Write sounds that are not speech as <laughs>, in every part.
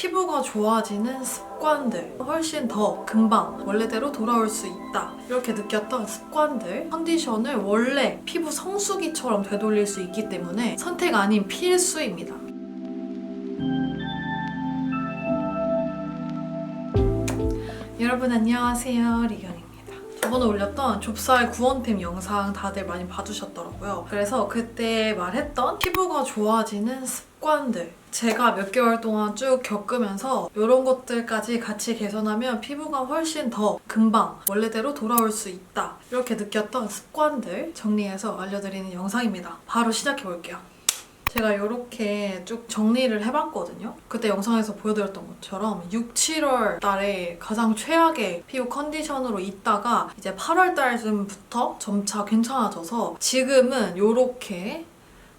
피부가 좋아지는 습관들 훨씬 더 금방 원래대로 돌아올 수 있다. 이렇게 느꼈던 습관들 컨디션을 원래 피부 성수기처럼 되돌릴 수 있기 때문에 선택 아닌 필수입니다. 여러분 안녕하세요. 리경입니다 저번에 올렸던 좁쌀 구원템 영상 다들 많이 봐주셨더라고요. 그래서 그때 말했던 피부가 좋아지는 습관들 제가 몇 개월 동안 쭉 겪으면서 이런 것들까지 같이 개선하면 피부가 훨씬 더 금방 원래대로 돌아올 수 있다. 이렇게 느꼈던 습관들 정리해서 알려드리는 영상입니다. 바로 시작해 볼게요 제가 이렇게 쭉 정리를 해봤거든요. 그때 영상에서 보여드렸던 것처럼 6, 7월 달에 가장 최악의 피부 컨디션으로 있다가 이제 8월 달쯤부터 점차 괜찮아져서 지금은 이렇게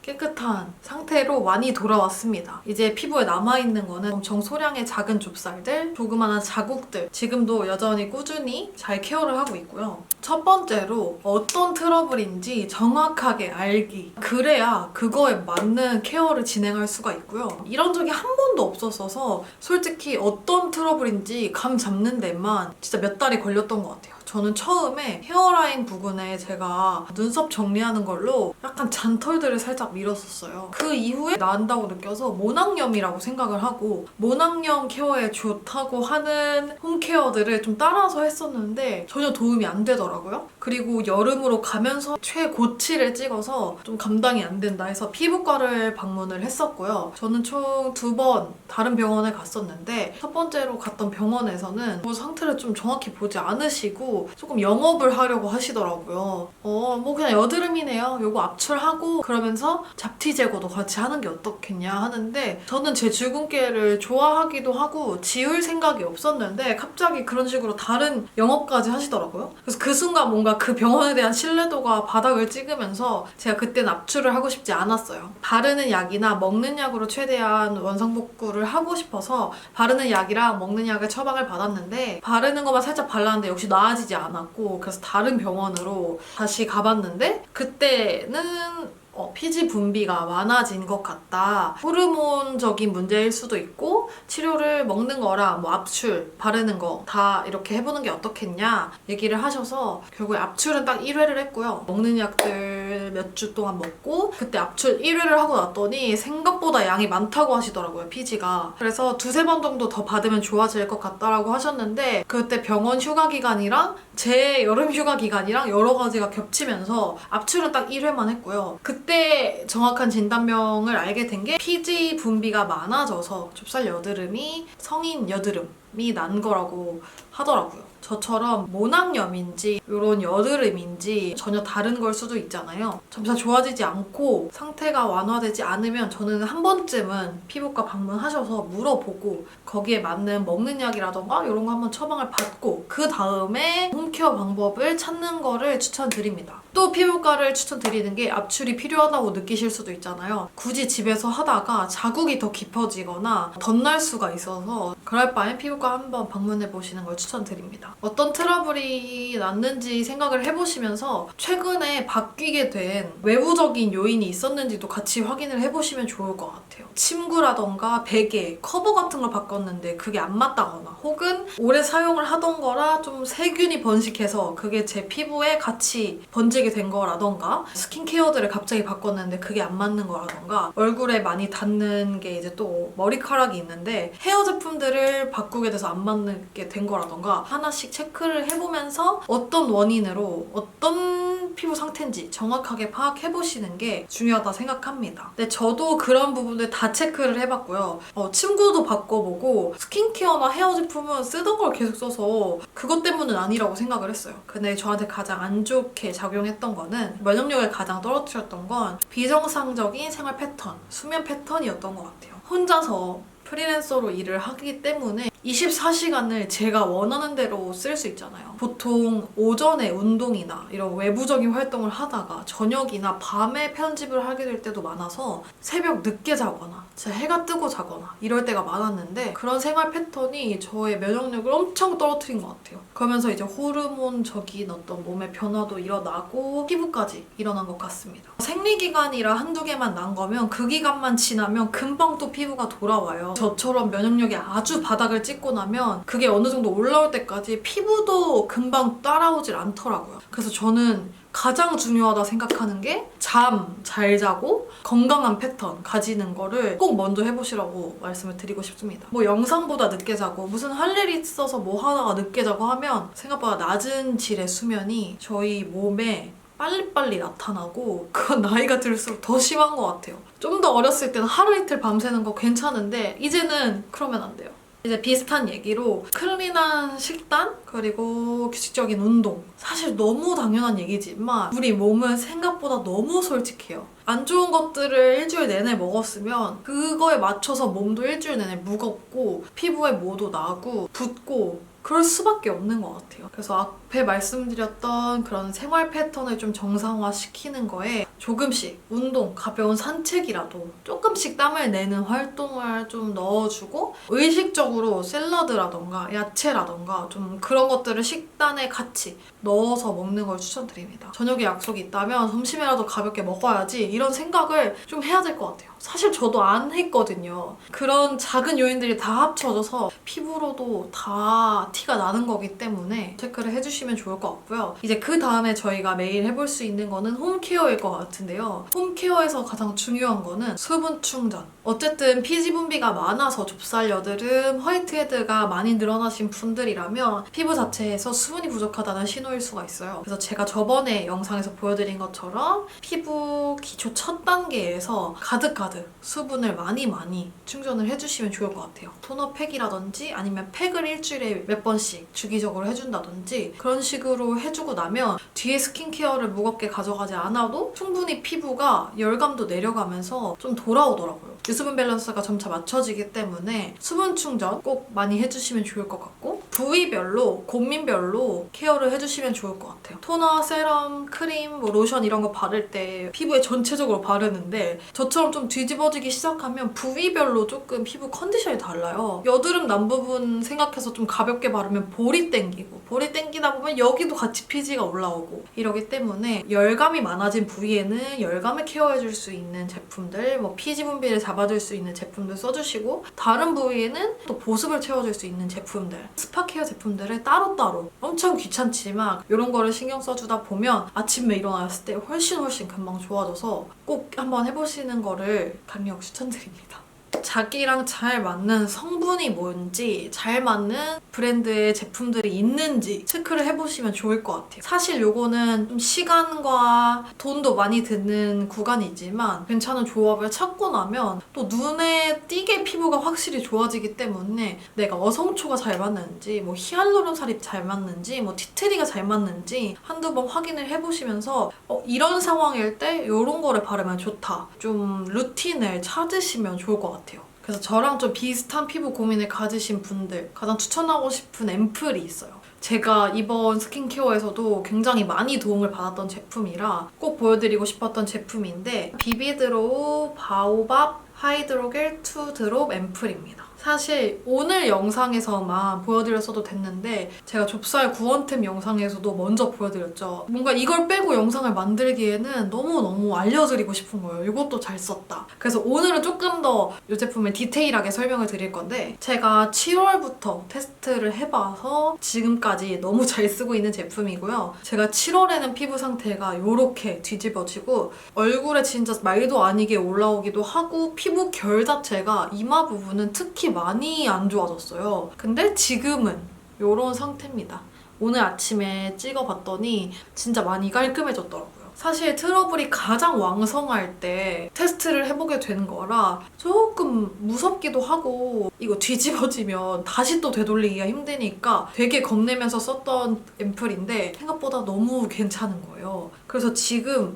깨끗한 상태로 많이 돌아왔습니다. 이제 피부에 남아있는 거는 엄청 소량의 작은 좁쌀들, 조그마한 자국들 지금도 여전히 꾸준히 잘 케어를 하고 있고요. 첫 번째로 어떤 트러블인지 정확하게 알기. 그래야 그거에 맞는 케어를 진행할 수가 있고요. 이런 적이 한 번도 없었어서 솔직히 어떤 트러블인지 감 잡는 데만 진짜 몇 달이 걸렸던 것 같아요. 저는 처음에 헤어라인 부분에 제가 눈썹 정리하는 걸로 약간 잔털들을 살짝 밀었었어요. 그 이후에 나은다고 느껴서 모낭염이라고 생각을 하고 모낭염 케어에 좋다고 하는 홈케어들을 좀 따라서 했었는데 전혀 도움이 안 되더라고요. 그리고 여름으로 가면서 최고치를 찍어서 좀 감당이 안 된다 해서 피부과를 방문을 했었고요. 저는 총 두 번 다른 병원에 갔었는데 첫 번째로 갔던 병원에서는 뭐 상태를 좀 정확히 보지 않으시고 조금 영업을 하려고 하시더라고요. 어, 뭐 그냥 여드름이네요. 요거 압출하고 그러면서 잡티 제거도 같이 하는 게 어떻겠냐 하는데 저는 제 주근깨를 좋아하기도 하고 지울 생각이 없었는데 갑자기 그런 식으로 다른 영업까지 하시더라고요. 그래서 그 순간 뭔가 그 병원에 대한 신뢰도가 바닥을 찍으면서 제가 그때는 압출을 하고 싶지 않았어요. 바르는 약이나 먹는 약으로 최대한 원상 복구를 하고 싶어서 바르는 약이랑 먹는 약을 처방을 받았는데 바르는 것만 살짝 발랐는데 역시 나아지지 않았고 그래서 다른 병원으로 다시 가봤는데 그때는 어, 피지 분비가 많아진 것 같다. 호르몬적인 문제일 수도 있고 치료를 먹는 거랑 뭐 압출 바르는 거 다 이렇게 해보는 게 어떻겠냐 얘기를 하셔서 결국에 압출은 딱 1회를 했고요. 먹는 약들 몇 주 동안 먹고 그때 압출 1회를 하고 났더니 생각보다 양이 많다고 하시더라고요 피지가. 그래서 두세 번 정도 더 받으면 좋아질 것 같다라고 하셨는데 그때 병원 휴가 기간이랑 제 여름 휴가 기간이랑 여러 가지가 겹치면서 압출은 딱 1회만 했고요. 그때 정확한 진단명을 알게 된 게 피지 분비가 많아져서 좁쌀 여드름이 성인 여드름이 난 거라고 하더라고요. 저처럼 모낭염인지 이런 여드름인지 전혀 다른 걸 수도 있잖아요. 점차 좋아지지 않고 상태가 완화되지 않으면 저는 한 번쯤은 피부과 방문하셔서 물어보고 거기에 맞는 먹는 약이라던가 이런 거 한번 처방을 받고 그 다음에 홈케어 방법을 찾는 거를 추천드립니다. 또 피부과를 추천드리는 게 압출이 필요하다고 느끼실 수도 있잖아요. 굳이 집에서 하다가 자국이 더 깊어지거나 덧날 수가 있어서 그럴 바엔 피부과 한번 방문해 보시는 걸 추천드립니다. 어떤 트러블이 났는지 생각을 해보시면서 최근에 바뀌게 된 외부적인 요인이 있었는지도 같이 확인을 해보시면 좋을 것 같아요. 침구라던가 베개, 커버 같은 걸 바꿨는데 그게 안 맞다거나 혹은 오래 사용을 하던 거라 좀 세균이 번식해서 그게 제 피부에 같이 번지 게된 거라던가 스킨케어들을 갑자기 바꿨는데 그게 안 맞는 거라던가 얼굴에 많이 닿는 게 이제 또 머리카락이 있는데 헤어 제품들을 바꾸게 돼서 안 맞게 된 거라던가 하나씩 체크를 해보면서 어떤 원인으로 어떤 피부 상태인지 정확하게 파악해 보시는 게 중요하다 생각합니다. 근데 저도 그런 부분들 다 체크를 해봤고요. 어, 침구도 바꿔보고 스킨케어나 헤어 제품은 쓰던 걸 계속 써서 그것 때문은 아니라고 생각을 했어요. 근데 저한테 가장 안 좋게 작용했 던 거는 면역력을 가장 떨어뜨렸던 건 비정상적인 생활 패턴, 수면 패턴이었던 것 같아요. 혼자서 프리랜서로 일을 하기 때문에 24시간을 제가 원하는 대로 쓸 수 있잖아요. 보통 오전에 운동이나 이런 외부적인 활동을 하다가 저녁이나 밤에 편집을 하게 될 때도 많아서 새벽 늦게 자거나 진짜 해가 뜨고 자거나 이럴 때가 많았는데 그런 생활 패턴이 저의 면역력을 엄청 떨어뜨린 것 같아요. 그러면서 이제 호르몬적인 어떤 몸의 변화도 일어나고 피부까지 일어난 것 같습니다. 생리기간이라 한두 개만 난 거면 그 기간만 지나면 금방 또 피부가 돌아와요. 저처럼 면역력이 아주 바닥을 찍고 나면 그게 어느 정도 올라올 때까지 피부도 금방 따라오질 않더라고요. 그래서 저는 가장 중요하다 생각하는 게 잠 잘 자고 건강한 패턴 가지는 거를 꼭 먼저 해보시라고 말씀을 드리고 싶습니다. 뭐 영상보다 늦게 자고 무슨 할 일이 있어서 뭐 하다가 늦게 자고 하면 생각보다 낮은 질의 수면이 저희 몸에 빨리빨리 나타나고 그건 나이가 들수록 더 심한 것 같아요. 좀 더 어렸을 때는 하루 이틀 밤새는 거 괜찮은데 이제는 그러면 안 돼요. 이제 비슷한 얘기로 클린한 식단 그리고 규칙적인 운동. 사실 너무 당연한 얘기지만 우리 몸은 생각보다 너무 솔직해요. 안 좋은 것들을 일주일 내내 먹었으면 그거에 맞춰서 몸도 일주일 내내 무겁고 피부에 모도 나고 붓고 그럴 수밖에 없는 것 같아요. 그래서 앞에 말씀드렸던 그런 생활 패턴을 좀 정상화시키는 거에 조금씩 운동, 가벼운 산책이라도 조금씩 땀을 내는 활동을 좀 넣어주고 의식적으로 샐러드라던가 야채라던가 좀 그런 것들을 식단에 같이 넣어서 먹는 걸 추천드립니다. 저녁에 약속이 있다면 점심이라도 가볍게 먹어야지 이런 생각을 좀 해야 될 것 같아요. 사실 저도 안 했거든요. 그런 작은 요인들이 다 합쳐져서 피부로도 다 티가 나는 거기 때문에 체크를 해주시면 좋을 것 같고요. 이제 그 다음에 저희가 매일 해볼 수 있는 거는 홈케어일 것 같은데요. 홈케어에서 가장 중요한 거는 수분 충전. 어쨌든 피지 분비가 많아서 좁쌀 여드름, 화이트헤드가 많이 늘어나신 분들이라면 피부 자체에서 수분이 부족하다는 신호 일 수가 있어요. 그래서 제가 저번에 영상에서 보여드린 것처럼 피부 기초 첫 단계에서 가득가득 수분을 많이 많이 충전을 해주시면 좋을 것 같아요. 토너 팩이라든지 아니면 팩을 일주일에 몇 번씩 주기적으로 해준다든지 그런 식으로 해주고 나면 뒤에 스킨케어를 무겁게 가져가지 않아도 충분히 피부가 열감도 내려가면서 좀 돌아오더라고요. 유수분 밸런스가 점차 맞춰지기 때문에 수분 충전 꼭 많이 해주시면 좋을 것 같고 부위별로 고민별로 케어를 해주시면 좋을 것 같아요. 토너, 세럼, 크림, 뭐 로션 이런 거 바를 때 피부에 전체적으로 바르는데 저처럼 좀 뒤집어지기 시작하면 부위별로 조금 피부 컨디션이 달라요. 여드름 난 부분 생각해서 좀 가볍게 바르면 볼이 땡기고 볼이 땡기다 보면 여기도 같이 피지가 올라오고 이러기 때문에 열감이 많아진 부위에는 열감을 케어해줄 수 있는 제품들 뭐 피지 분비를 잡아줄 수 있는 제품들 써주시고 다른 부위에는 또 보습을 채워줄 수 있는 제품들 스파 케어 제품들을 따로따로 엄청 귀찮지만 이런 거를 신경 써주다 보면 아침에 일어났을 때 훨씬 훨씬 금방 좋아져서 꼭 한번 해보시는 거를 강력 추천드립니다. 자기랑 잘 맞는 성분이 뭔지 잘 맞는 브랜드의 제품들이 있는지 체크를 해보시면 좋을 것 같아요. 사실 요거는 좀 시간과 돈도 많이 드는 구간이지만 괜찮은 조합을 찾고 나면 또 눈에 띄게 피부가 확실히 좋아지기 때문에 내가 어성초가 잘 맞는지 뭐 히알루론살이 잘 맞는지 뭐 티트리가 잘 맞는지 한두 번 확인을 해보시면서 어, 이런 상황일 때 이런 거를 바르면 좋다. 좀 루틴을 찾으시면 좋을 것 같아요. 그래서 저랑 좀 비슷한 피부 고민을 가지신 분들 가장 추천하고 싶은 앰플이 있어요. 제가 이번 스킨케어에서도 굉장히 많이 도움을 받았던 제품이라 꼭 보여드리고 싶었던 제품인데 비비드로우 바오밥 하이드로겔 2 드롭 앰플입니다. 사실 오늘 영상에서만 보여드렸어도 됐는데 제가 좁쌀 구원템 영상에서도 먼저 보여드렸죠. 뭔가 이걸 빼고 영상을 만들기에는 너무너무 알려드리고 싶은 거예요. 이것도 잘 썼다. 그래서 오늘은 조금 더 이 제품을 디테일하게 설명을 드릴 건데 제가 7월부터 테스트를 해봐서 지금까지 너무 잘 쓰고 있는 제품이고요. 제가 7월에는 피부 상태가 이렇게 뒤집어지고 얼굴에 진짜 말도 아니게 올라오기도 하고 피부 결 자체가 이마 부분은 특히 많이 안 좋아졌어요. 근데 지금은 이런 상태입니다. 오늘 아침에 찍어봤더니 진짜 많이 깔끔해졌더라고요. 사실 트러블이 가장 왕성할 때 테스트를 해보게 되는 거라 조금 무섭기도 하고 이거 뒤집어지면 다시 또 되돌리기가 힘드니까 되게 겁내면서 썼던 앰플인데 생각보다 너무 괜찮은 거예요. 그래서 지금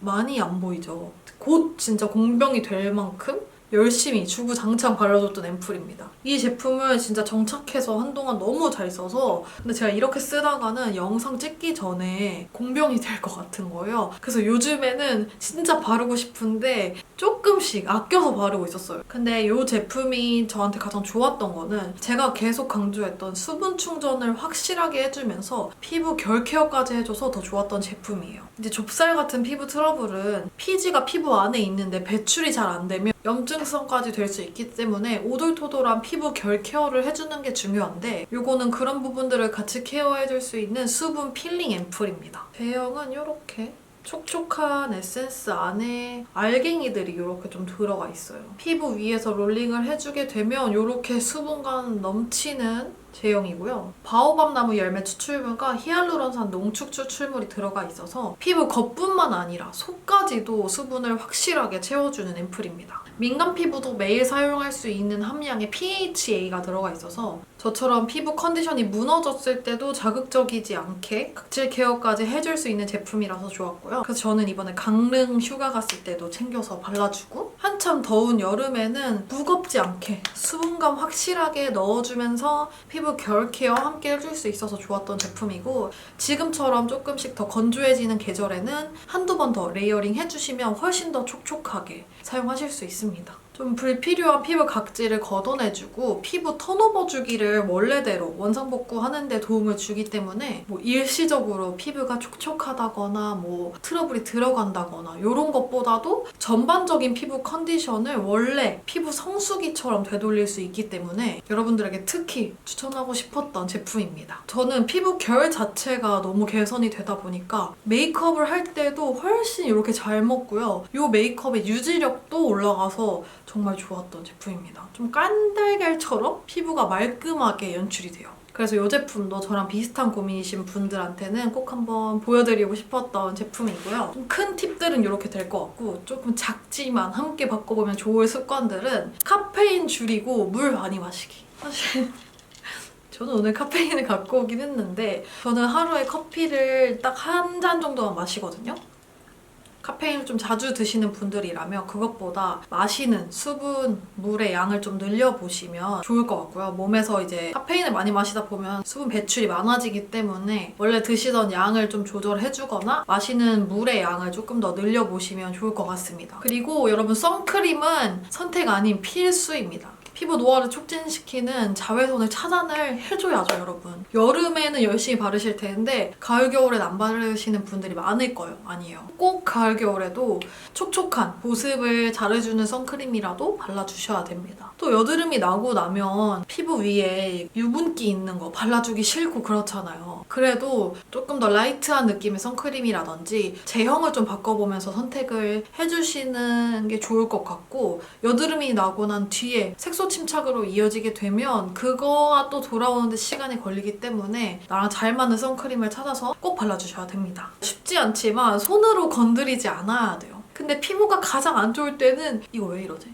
많이 안 보이죠. 곧 진짜 공병이 될 만큼 열심히 주구장창 발라줬던 앰플입니다. 이 제품을 진짜 정착해서 한동안 너무 잘 써서 근데 제가 이렇게 쓰다가는 영상 찍기 전에 공병이 될 것 같은 거예요. 그래서 요즘에는 진짜 바르고 싶은데 조금씩 아껴서 바르고 있었어요. 근데 이 제품이 저한테 가장 좋았던 거는 제가 계속 강조했던 수분 충전을 확실하게 해주면서 피부 결 케어까지 해줘서 더 좋았던 제품이에요. 이제 좁쌀 같은 피부 트러블은 피지가 피부 안에 있는데 배출이 잘 안 되면 염증성까지 될 수 있기 때문에 오돌토돌한 피부 결 케어를 해주는 게 중요한데 이거는 그런 부분들을 같이 케어해줄 수 있는 수분 필링 앰플입니다. 제형은 이렇게 촉촉한 에센스 안에 알갱이들이 이렇게 좀 들어가 있어요. 피부 위에서 롤링을 해주게 되면 이렇게 수분감 넘치는 제형이고요. 바오밥 나무 열매 추출물과 히알루론산 농축 추출물이 들어가 있어서 피부 겉뿐만 아니라 속까지도 수분을 확실하게 채워주는 앰플입니다. 민감 피부도 매일 사용할 수 있는 함량의 PHA가 들어가 있어서 저처럼 피부 컨디션이 무너졌을 때도 자극적이지 않게 각질 케어까지 해줄 수 있는 제품이라서 좋았고요. 그래서 저는 이번에 강릉 휴가 갔을 때도 챙겨서 발라주고 한참 더운 여름에는 무겁지 않게 수분감 확실하게 넣어주면서 피부 결 케어 함께 해줄 수 있어서 좋았던 제품이고 지금처럼 조금씩 더 건조해지는 계절에는 한두 번 더 레이어링 해주시면 훨씬 더 촉촉하게 사용하실 수 있습니다. 좀 불필요한 피부 각질을 걷어내주고 피부 턴오버 주기를 원래대로 원상복구 하는데 도움을 주기 때문에 뭐 일시적으로 피부가 촉촉하다거나 뭐 트러블이 들어간다거나 이런 것보다도 전반적인 피부 컨디션을 원래 피부 성수기처럼 되돌릴 수 있기 때문에 여러분들에게 특히 추천하고 싶었던 제품입니다. 저는 피부 결 자체가 너무 개선이 되다 보니까 메이크업을 할 때도 훨씬 이렇게 잘 먹고요. 이 메이크업의 유지력도 올라가서 정말 좋았던 제품입니다. 좀 깐달걀처럼 피부가 말끔하게 연출이 돼요. 그래서 이 제품도 저랑 비슷한 고민이신 분들한테는 꼭 한번 보여드리고 싶었던 제품이고요. 좀 큰 팁들은 이렇게 될 것 같고 조금 작지만 함께 바꿔보면 좋을 습관들은 카페인 줄이고 물 많이 마시기. 사실 <laughs> 저는 오늘 카페인을 갖고 오긴 했는데 저는 하루에 커피를 딱 한 잔 정도만 마시거든요. 카페인을 좀 자주 드시는 분들이라면 그것보다 마시는 수분, 물의 양을 좀 늘려보시면 좋을 것 같고요. 몸에서 이제 카페인을 많이 마시다 보면 수분 배출이 많아지기 때문에 원래 드시던 양을 좀 조절해주거나 마시는 물의 양을 조금 더 늘려보시면 좋을 것 같습니다. 그리고 여러분 선크림은 선택 아닌 필수입니다. 피부 노화를 촉진시키는 자외선을 차단을 해줘야죠, 여러분. 여름에는 열심히 바르실 텐데 가을 겨울엔 안 바르시는 분들이 많을 거예요. 아니에요. 꼭 가을 겨울에도 촉촉한 보습을 잘해주는 선크림이라도 발라주셔야 됩니다. 또 여드름이 나고 나면 피부 위에 유분기 있는 거 발라주기 싫고 그렇잖아요. 그래도 조금 더 라이트한 느낌의 선크림이라든지 제형을 좀 바꿔보면서 선택을 해주시는 게 좋을 것 같고 여드름이 나고 난 뒤에 색소 침착으로 이어지게 되면 그거가 또 돌아오는데 시간이 걸리기 때문에 나랑 잘 맞는 선크림을 찾아서 꼭 발라주셔야 됩니다. 쉽지 않지만 손으로 건드리지 않아야 돼요. 근데 피부가 가장 안 좋을 때는 이거 왜 이러지?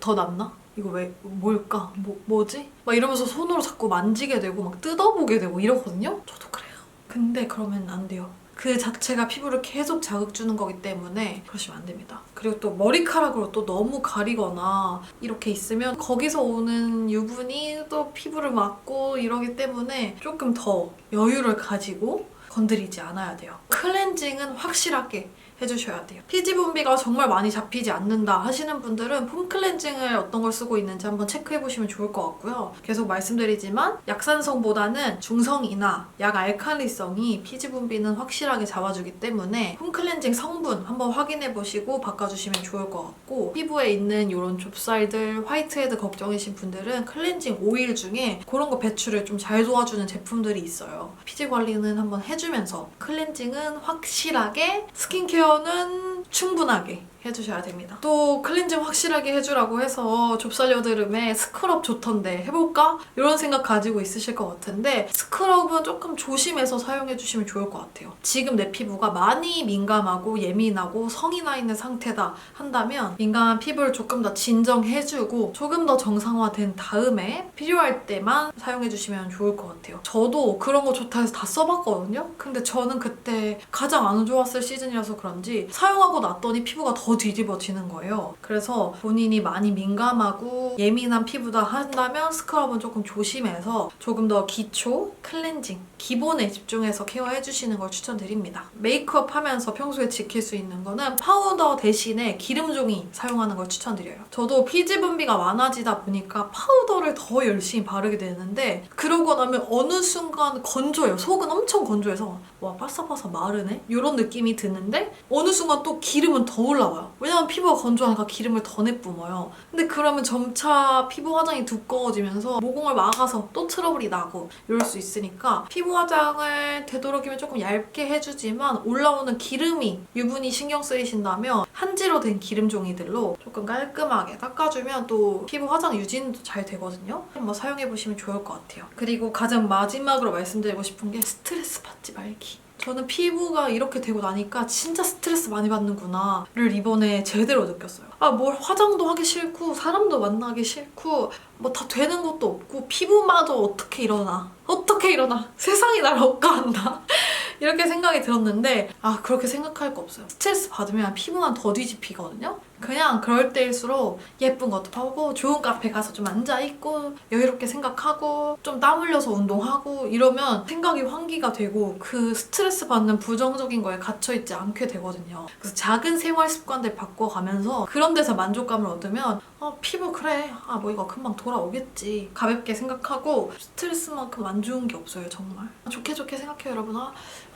더 낫나? 이거 왜 뭘까? 뭐 뭐지? 막 이러면서 손으로 자꾸 만지게 되고 막 뜯어보게 되고 이러거든요. 저도 그래요. 근데 그러면 안 돼요. 그 자체가 피부를 계속 자극 주는 거기 때문에 그러시면 안 됩니다. 그리고 또 머리카락으로 또 너무 가리거나 이렇게 있으면 거기서 오는 유분이 또 피부를 막고 이러기 때문에 조금 더 여유를 가지고 건드리지 않아야 돼요. 클렌징은 확실하게 해주셔야 돼요. 피지 분비가 정말 많이 잡히지 않는다 하시는 분들은 폼 클렌징을 어떤 걸 쓰고 있는지 한번 체크해보시면 좋을 것 같고요. 계속 말씀드리지만 약산성보다는 중성이나 약 알칼리성이 피지 분비는 확실하게 잡아주기 때문에 폼 클렌징 성분 한번 확인해보시고 바꿔주시면 좋을 것 같고 피부에 있는 이런 좁쌀들, 화이트헤드 걱정이신 분들은 클렌징 오일 중에 그런 거 배출을 좀 잘 도와주는 제품들이 있어요. 피지 관리는 한번 해주면서 클렌징은 확실하게 스킨케어 는 충분하게 해주셔야 됩니다. 또 클렌징 확실하게 해주라고 해서 좁쌀 여드름에 스크럽 좋던데 해볼까? 이런 생각 가지고 있으실 것 같은데 스크럽은 조금 조심해서 사용해주시면 좋을 것 같아요. 지금 내 피부가 많이 민감하고 예민하고 성이 나 있는 상태다 한다면 민감한 피부를 조금 더 진정해주고 조금 더 정상화된 다음에 필요할 때만 사용해주시면 좋을 것 같아요. 저도 그런 거 좋다 해서 다 써봤거든요. 근데 저는 그때 가장 안 좋았을 시즌이라서 그런지 사용하고 났더니 피부가 더더 뒤집어지는 거예요. 그래서 본인이 많이 민감하고 예민한 피부다 한다면 스크럽은 조금 조심해서 조금 더 기초, 클렌징, 기본에 집중해서 케어해 주시는 걸 추천드립니다. 메이크업 하면서 평소에 지킬 수 있는 거는 파우더 대신에 기름종이 사용하는 걸 추천드려요. 저도 피지 분비가 많아지다 보니까 파우더를 더 열심히 바르게 되는데 그러고 나면 어느 순간 건조해요. 속은 엄청 건조해서 와 바삭바삭 마르네? 이런 느낌이 드는데 어느 순간 또 기름은 더 올라와요. 왜냐면 피부가 건조하니까 기름을 더 내뿜어요. 근데 그러면 점차 피부 화장이 두꺼워지면서 모공을 막아서 또 트러블이 나고 이럴 수 있으니까 피부 화장을 되도록이면 조금 얇게 해주지만 올라오는 기름이 유분이 신경 쓰이신다면 한지로 된 기름 종이들로 조금 깔끔하게 닦아주면 또 피부 화장 유지도 잘 되거든요. 한번 사용해보시면 좋을 것 같아요. 그리고 가장 마지막으로 말씀드리고 싶은 게 스트레스 받지 말기. 저는 피부가 이렇게 되고 나니까 진짜 스트레스 많이 받는구나를 이번에 제대로 느꼈어요. 아, 뭘 화장도 하기 싫고, 사람도 만나기 싫고, 뭐 다 되는 것도 없고, 피부마저 어떻게 일어나. 어떻게 일어나. 세상이 날 억까한다. <laughs> 이렇게 생각이 들었는데, 아, 그렇게 생각할 거 없어요. 스트레스 받으면 피부만 더 뒤집히거든요? 그냥 그럴 때일수록 예쁜 것도 보고, 좋은 카페 가서 좀 앉아있고, 여유롭게 생각하고, 좀 땀 흘려서 운동하고, 이러면 생각이 환기가 되고, 그 스트레스 받는 부정적인 거에 갇혀있지 않게 되거든요. 그래서 작은 생활 습관들 바꿔가면서 그런 데서 만족감을 얻으면, 어, 피부 그래. 아, 뭐 이거 금방 돌아오겠지. 가볍게 생각하고, 스트레스만큼 안 좋은 게 없어요, 정말. 좋게 좋게 생각해요, 여러분. 아,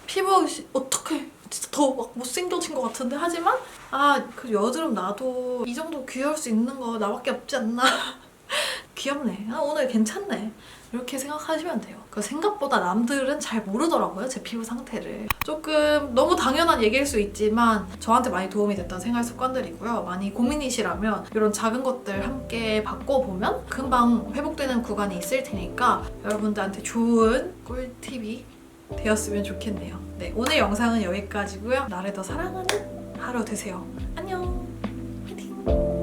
피부 어떻게 진짜 더 막 못생겨진 것 같은데? 하지만 아 그 여드름 나도 이 정도 귀여울 수 있는 거 나밖에 없지 않나. <laughs> 귀엽네. 아 오늘 괜찮네. 이렇게 생각하시면 돼요. 그 생각보다 남들은 잘 모르더라고요 제 피부 상태를. 조금 너무 당연한 얘기일 수 있지만 저한테 많이 도움이 됐던 생활 습관들이고요. 많이 고민이시라면 이런 작은 것들 함께 바꿔보면 금방 회복되는 구간이 있을 테니까 여러분들한테 좋은 꿀팁이 되었으면 좋겠네요. 네, 오늘 영상은 여기까지고요. 나를 더 사랑하는 하루 되세요. 안녕. 화이팅.